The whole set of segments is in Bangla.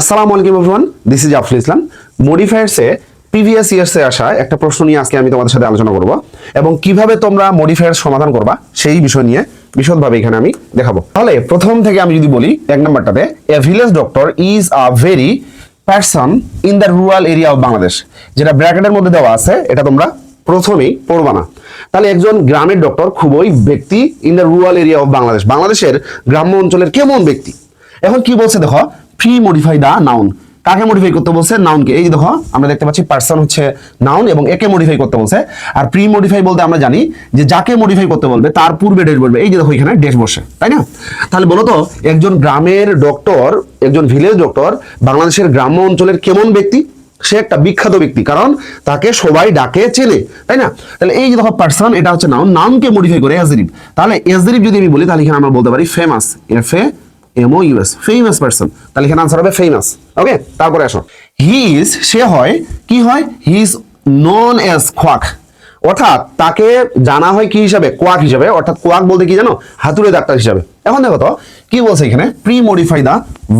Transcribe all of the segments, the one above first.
আসসালামু আলাইকুম everyone this is Afrul Islam মডিফায়ার্সে previous ইয়ার্সে আসা একটা প্রশ্ন নিয়ে আজকে আমি তোমাদের সাথে আলোচনা করব এবং কীভাবে তোমরা মডিফায়ার সমাধান করবা সেই বিষয় নিয়ে বিশদভাবে এখানে আমি দেখাবো। তাহলে প্রথম থেকে আমি যদি বলি, এক নম্বরটাতে a village doctor is a very person in the rural area of Bangladesh যেটা ব্র্যাকেটের মধ্যে দেওয়া আছে, এটা তোমরা প্রথমেই পড়বা না। তাহলে একজন গ্রামের ডক্টর খুবই ব্যক্তি in the rural area of Bangladesh বাংলাদেশের গ্রাম্য অঞ্চলের কেমন ব্যক্তি? এখন কি বলছে দেখো প্রি মডিফাই দা নাউন কাকে মডিফাই করতে বলছে? নাউনকে এই দেখো, আমরা দেখতে পাচ্ছি পার্সন হচ্ছে নাউন এবং একে মডিফাই করতে বলছে। আর প্রি মডিফাই বলতে আমরা জানি যে যাকে মডিফাই করতে বলবে, তার পূর্বে ডেট বলবে। এই যে দেখো, এখানে ডেট বসে, তাই না? তাহলে বলো তো, একজন গ্রামের ডক্টর একজন ভিলেজ ডক্টর বাংলাদেশের গ্রাম্য অঞ্চলের কেমন ব্যক্তি? সে একটা বিখ্যাত ব্যক্তি, কারণ তাকে সবাই ডাকে, চেনে, তাই না? তাহলে এই যে দেখো পার্সন এটা হচ্ছে নাউন নাউনকে মডিফাই করে এজরিব তাহলে এজরিব যদি আমি বলি, তাহলে এখানে আমরা বলতে পারি famous F A M O U S famous person তাহলে এখানে আনসার হবে ফেমাস ওকে তারপরে আসো। হি ইজ সে হয়, কি হয়? হি ইজ নন এজ খোয়াক অর্থাৎ তাকে জানা হয় কি হিসাবে? কোয়াক হিসাবে। অর্থাৎ কোয়াক বলতে কি জানো? হাতুড়ে ডাক্তার হিসাবে। এখন দেখো তো, কি বলছে এখানে? Pre modify the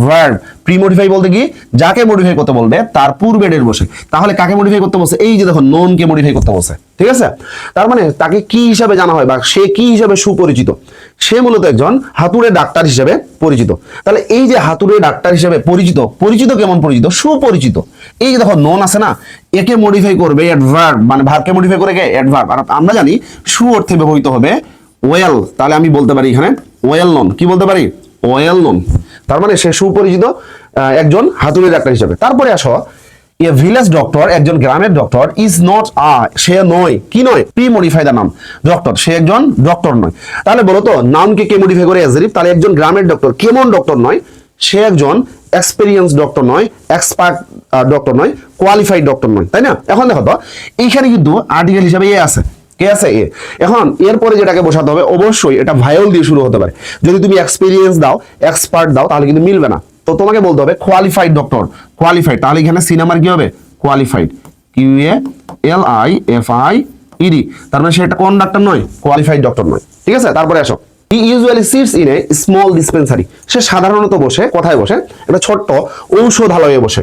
verb pre modify বলতে কি? যাকে মডিফাই করতে বলবে, তার পূর্বে ডেট বসে। তাহলে কাকে মডিফাই করতে বলছে? এই যে দেখো নন কে মডিফাই করতে বলছে। ঠিক আছে? তার মানে তাকে কি হিসাবে জানা হয় বা সে কি হিসাবে সুপরিচিত? সে মূলত একজন হাতুড়ে ডাক্তার হিসেবে পরিচিত। তাহলে এই যে হাতুড়ে ডাক্তার হিসেবে পরিচিত পরিচিত কেমন পরিচিত? সুপরিচিত। এই যে দেখো নন আছে না? একে মডিফাই করবে অ্যাডভার্ব মানে ভার্বকে মডিফাই করে কে? অ্যাডভার্ব আর আমরা জানি সু অর্থে ব্যবহৃত হবে ওয়েল তাহলে আমি বলতে পারি এখানে ওয়েল নন কি বলতে পারি? ওয়েল নন তার মানে সে সুপরিচিত একজন হাতুড়ি ডাক্তার হিসেবে। তারপরে আসো এ ভিলেজ ডক্টর একজন গ্রামের ডক্টর ইজ নট আ সে নয়। কি নয়? প্রি মডিফাই দা নাম ডক্টর সে একজন ডক্টর নয়। তাহলে বলো তো নামকে কে মডিফাই করে এজরিফ তাহলে একজন গ্রামের ডক্টর কেমন ডক্টর নয়? সে একজন এক্সপিরিয়েন্স ডক্টর নয় এক্সপার্ট ডক্টর নয় কোয়ালিফাইড ডক্টর নয়, তাই না? এখন দেখো তো, এইখানে কিন্তু আর্টিকেল হিসাবে এ আছে। কে আছে এ এখন এরপরে যেটাকে বসাতে হবে, অবশ্যই এটা ভায়োল দিয়ে শুরু হতে পারে। যদি তুমি এক্সপিরিয়েন্স দাও এক্সপার্ট দাও, তাহলে কিন্তু মিলবে না। তো তোমাকে বলতে হবে কোয়ালিফাইড ডক্টর কোয়ালিফাইড তাহলে এখানে সিনেমার কি হবে? Qualified Q U A L I F I E D মানে সেটা কোন ডাক্তার নয় কোয়ালিফাইড ডক্টর নয়, ঠিক আছে? তারপরে আসো he usually sits in a small dispensary সে সাধারণত বসে, কোথায় বসে? একটা ছোট্ট ঔষধালয়ে বসে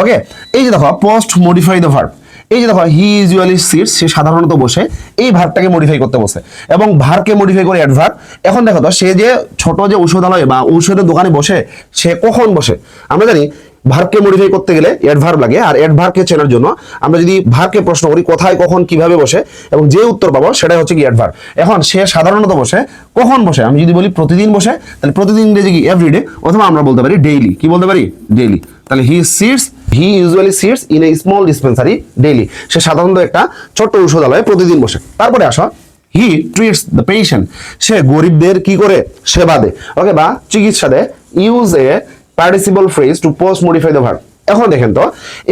ওকে এই যে দেখো পোস্ট মডিফাইড ভার্ব এই যে দেখো হি ইউজুয়ালি সিটস সে সাধারণত বসে, এই ভারটাকে মডিফাই করতে বসে। এবং ভারকে মডিফাই করে অ্যাডভার্ব এখন দেখো তো, সে যে ছোট যে ঔষধালয় বা ঔষধের দোকানে বসে, সে কখন বসে? আমরা জানি ভার্বকে মডিফাই করতে গেলে অ্যাডভার্ব লাগে, আর অ্যাডভার্বকে চেনার জন্য আমরা যদি ভার্বকে প্রশ্ন করি, কোথায়, কখন, কীভাবে বসে, এবং যে উত্তর পাবো, সেটাই হচ্ছে কি অ্যাডভার্ব এখন সে সাধারণত বসে, কখন বসে? আমি যদি বলি প্রতিদিন বসে, তাহলে প্রতিদিন ইংরেজি কি এভরিডে অথবা আমরা বলতে পারি ডেইলি কি বলতে পারি? ডেইলি তাহলে he sits he usually sits in a small dispensary daily সে সাধারণত একটা ছোট্ট ঔষধালয়ে প্রতিদিন বসে। তারপরে আসো। হি ট্রিটস দ্য পেশেন্ট সে গরিবদের কি করে? সেবা দেয়। ওকে বা চিকিৎসা দেয়। Use a participle phrase to post modify the verb এখন দেখেন তো,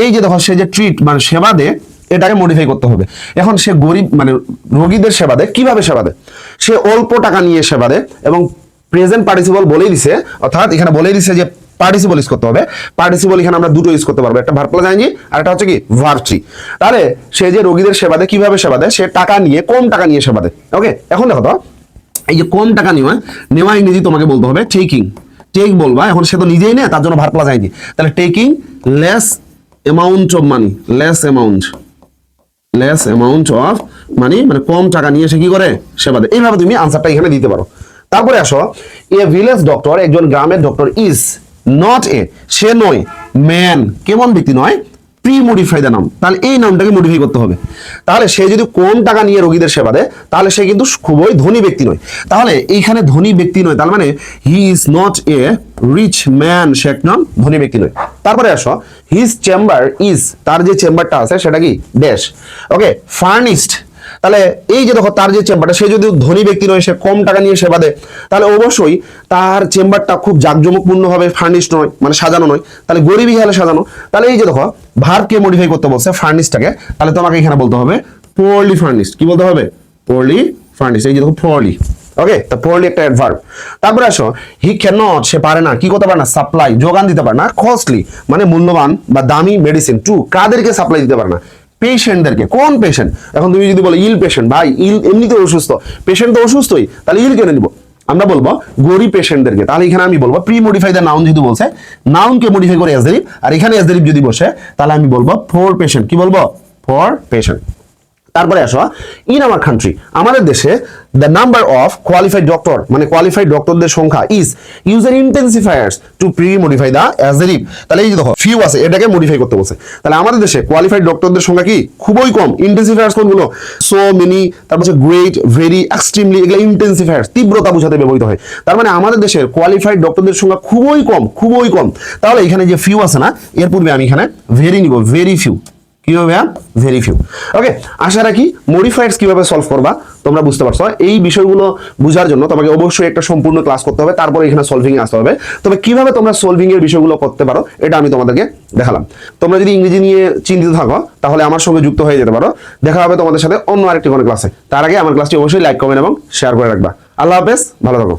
এই যে দেখো, সে যে ট্রিট মানে সেবা দেয়, এটাকে মডিফাই করতে হবে। এখন সে গরিব মানে রোগীদের সেবা দেয়, কীভাবে সেবা দেয়? সে অল্প টাকা নিয়ে সেবা দেয় এবং প্রেজেন্ট পার্টিসিপল বলেই দিছে, অর্থাৎ এখানে বলেই দিছে যে পার্টিসিপল ইউজ করতে হবে। পার্টিসিপল এখানে আমরা দুটো ইউজ করতে পারব, একটা ভার্ব আইনজি আর একটা হচ্ছে কি ভার্চি তাহলে সে যে রোগীদের সেবা দেয়, কীভাবে সেবা দেয়? সে টাকা নিয়ে, কম টাকা নিয়ে সেবা দেয়। ওকে এখন দেখো তো, এই যে কম টাকা নেওয়া নেওয়া ইংরেজি তোমাকে বলতে হবে টেকিং টেক বলবা, এখন সে তো নিজেই নেয়, তার জন্য ভার আইনি তাহলে taking less amount of money less amount less amount of money মানে কম টাকা নিয়ে সে কি করে? সেবা দেয়। এইভাবে তুমি আনসারটা এখানে দিতে পারো। তারপরে আসো, এ ভিলেজ ডক্টর একজন গ্রামের ডক্টর ইজ নট এ সে নয় ম্যান কেমন ব্যক্তি নয় প্রি মডিফাই দ্য নাম। তাহলে এই নামটাকে মডিফাই করতে হবে। তাহলে সে যদি কম টাকা নিয়ে রোগীদের সেবা দেয়, তাহলে সে কিন্তু খুবই ধনী ব্যক্তি নয়। তাহলে এইখানে ধনী ব্যক্তি নয়, তার মানে he is not a rich man সে একজন ধনী ব্যক্তি নয়। তারপরে আসো হিজ চেম্বার ইজ তার যে চেম্বারটা আছে, সেটা কি? ড্যাশ ওকে ফার্নিশড তাহলে এই যে দেখো তার যে চেম্বারটা, সে যদি ধনী ব্যক্তি নয়, সে কম টাকা নিয়ে সেবা দেয়, তাহলে অবশ্যই তার চেম্বারটা খুব জাঁকজমকপূর্ণভাবে ফার্নিশড নয় মানে সাজানো নয়, তাহলে গরিবই হলে সাজানো। তাহলে এই যে দেখো ভার্বকে মডিফাই করতে বলছে ফার্নিশটাকে তাহলে তোমাকে এখানে বলতে হবে পোরলি ফার্নিশড কি বলতে হবে? পোরলি ফার্নিশড এই যে দেখো পোরলি ওকে তা পোরলি একটা অ্যাডভার্ব তারপরে আসো হি নট সে পারে না, কি করতে পারে না? সাপ্লাই যোগান দিতে পারে না কস্টলি মানে মূল্যবান বা দামি মেডিসিন টু কাদেরকে সাপ্লাই দিতে পারে না? পেশেন্টদেরকে কোন পেশেন্ট এখন তুমি যদি বলো, ইল পেশেন্ট ভাই, ইল এমনিতে অসুস্থ। পেশেন্ট তো অসুস্থই, তাহলে ইল কেন নিব? আমরা বলব, গরিব পেশেন্টদেরকে তাহলে এখানে আমি বলব প্রি মডিফাই দ্য নাউন যেহেতু বলছে নাউনকে মডিফাই করে এসদেরিপ আর এখানে এসদেরিপ যদি বসে, তাহলে আমি বলব ফোর পেশেন্ট কি বলব? ফর পেশেন্ট তারপরে আসো ইন আমার কান্ট্রি আমাদের দেশে the number of qualified doctor মানে কোয়ালিফাইড ডক্টরদের সংখ্যা is user intensifiers to pre modify the অ্যাজারিভ তাহলে এই যে দেখো ফিউ আছে, এটাকে মডিফাই করতে বলছে। তাহলে আমাদের দেশে কোয়ালিফাইড ডক্টরদের সংখ্যা কি? খুবই কম। ইন্টেন্সিফায়ার্স কোনগুলো? সো মেনি তারপর হচ্ছে গ্রেট ভেরি এক্সট্রিমলি এগুলো ইন্টেন্সিফায়ার্স তীব্রতা বোঝাতে ব্যবহৃত হয়। তার মানে আমাদের দেশের কোয়ালিফাইড ডক্টরদের সংখ্যা খুবই কম খুবই কম। তাহলে এখানে যে ফিউ আছে না, এর পূর্বে আমি এখানে ভেরি নিব ভেরি ফিউ কি হবে ভেরি ফিউ ওকে আশা রাখি মডিফায়ার্স কীভাবে সলভ করবা, তোমরা বুঝতে পারছ। এই বিষয়গুলো বোঝার জন্য তোমাকে অবশ্যই একটা সম্পূর্ণ ক্লাস করতে হবে, তারপরে এখানে সলভিং আসতে হবে। তবে কীভাবে তোমরা সলভিং এর বিষয়গুলো করতে পারো, এটা আমি তোমাদেরকে দেখালাম। তোমরা যদি ইংরেজি নিয়ে চিন্তিত থাকো, তাহলে আমার সঙ্গে যুক্ত হয়ে যেতে পারো। দেখা হবে তোমাদের সাথে অন্য আরেকটি কোনো ক্লাসে তার আগে আমার ক্লাসটি অবশ্যই লাইক কমেন্ট এবং শেয়ার করে রাখবা। আল্লাহ হাফেজ, ভালো থাকো।